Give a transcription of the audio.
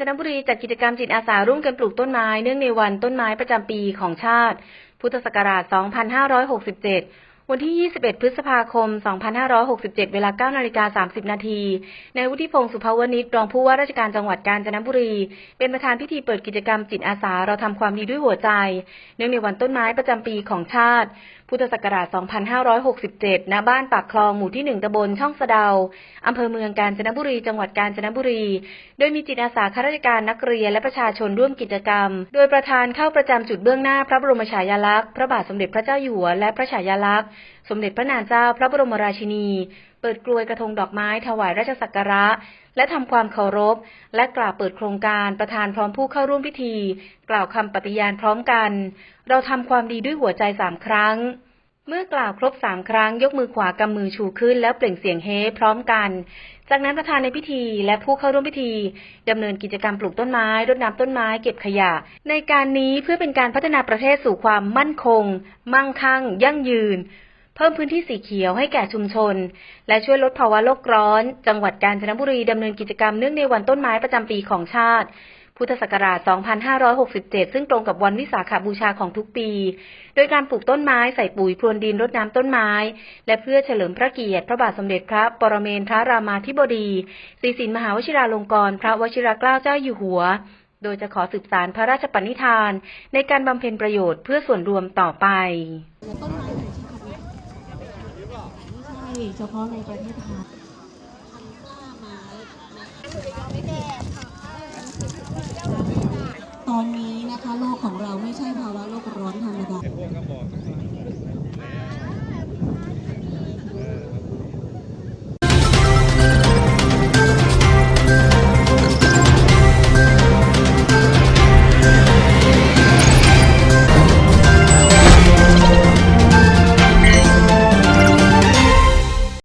จนบุรีจัดกิจกรรมจิตอาสาร่วมกันปลูกต้นไม้เนื่องในวันต้นไม้ประจำปีของชาติ พุทธศักราช 2567 วันที่ 21 พฤษภาคม 2567 เวลา 9 นาฬิกา 30 นาทีนายวุฒิพงศ์สุภาวณิชรองผู้ว่าราชการจังหวัดกาญจนบุรี เป็นประธานพิธีเปิดกิจกรรมจิตอาสาเราทำความดีด้วยหัวใจ เนื่องในวันต้นไม้ประจำปีของชาติ พุทธศักราช 2567 ณ บ้านปากคลองหมู่ที่ 1ตำบลช่องสะเดาอำเภอเมืองกาญจนบุรี จังหวัดกาญจนบุรี โดยมีจิตอาสาข้าราชการนักเรียนและประชาชนร่วมกิจกรรม โดยประธานเข้าประจำจุดเบื้องหน้าพระบรมฉายาลักษณ์ พระบาทสมเด็จพระเจ้าอยู่หัวและพระฉายาลักษณ์สมเด็จพระนางเจ้าพระบรมราชินี เปิดกลวยกระทงดอกไม้ถวายราชสักการะ และทำความเคารพ และกล่าวเปิดโครงการประธานพร้อมผู้เข้าร่วมพิธี กล่าวคำปฏิญาณพร้อมกัน เราทำความดีด้วยหัวใจสามครั้ง เมื่อกล่าวครบสามครั้ง ยกมือขวากำมือชูขึ้น แล้วเปล่งเสียงเฮพร้อมกันจากนั้นประธานในพิธีและผู้เข้าร่วมพิธีดำเนินกิจกรรมปลูกต้นไม้รดน้ำต้นไม้เก็บขยะ ในการนี้เพื่อเป็นการพัฒนาประเทศสู่ความมั่นคง มั่งคั่ง ยั่งยืน เพิ่มพื้นที่สีเขียวให้แก่ชุมชน และช่วยลดภาวะโลกร้อน จังหวัดกาญจนบุรีดำเนินกิจกรรมเนื่องในวันต้นไม้ประจำปีของชาติ พุทธศักราช 2567 ซึ่งตรงกับวันวิสาขบูชาของทุกปี โดยการปลูกต้นไม้ใส่ปุ๋ยพรวนดินรดน้ำต้นไม้ และเพื่อเฉลิมพระเกียรติ พระบาทสมเด็จพระปรเมนทรามาธิบดีศรีสินมหาวชิราลงกรณ์พระวชิรเกล้าเจ้าอยู่หัวโดยจะขอสืบสารพระราชปณิธาน ในการบำเพ็ญประโยชน์เพื่อส่วนรวมต่อไป ต้นไม้ไหนที่ทำไม่ใช่ เฉพาะในประเทศไทยตอนนี้นะคะโลกของเราไม่ใช่ภาวะโลกร้อนธรรมดา